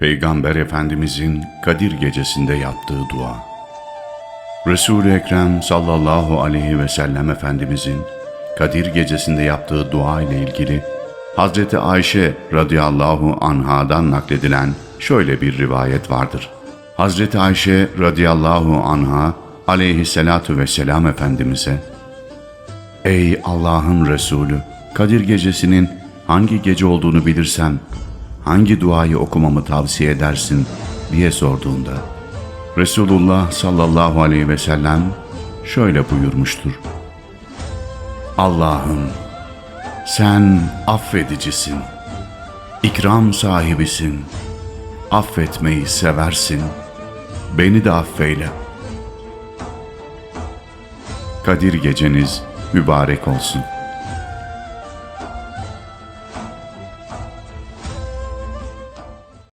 Peygamber Efendimizin Kadir gecesinde yaptığı dua. Resul-i Ekrem sallallahu aleyhi ve sellem Efendimizin Kadir gecesinde yaptığı dua ile ilgili Hazreti Ayşe radıyallahu anhadan nakledilen şöyle bir rivayet vardır. Hazreti Ayşe radıyallahu anha aleyhissalatu vesselam Efendimiz'e Ey Allah'ın Resulü! Kadir gecesinin hangi gece olduğunu bilirsem hangi duayı okumamı tavsiye edersin diye sorduğunda Resulullah sallallahu aleyhi ve sellem şöyle buyurmuştur. Allah'ım sen affedicisin, ikram sahibisin, affetmeyi seversin, beni de affeyle. Kadir geceniz mübarek olsun.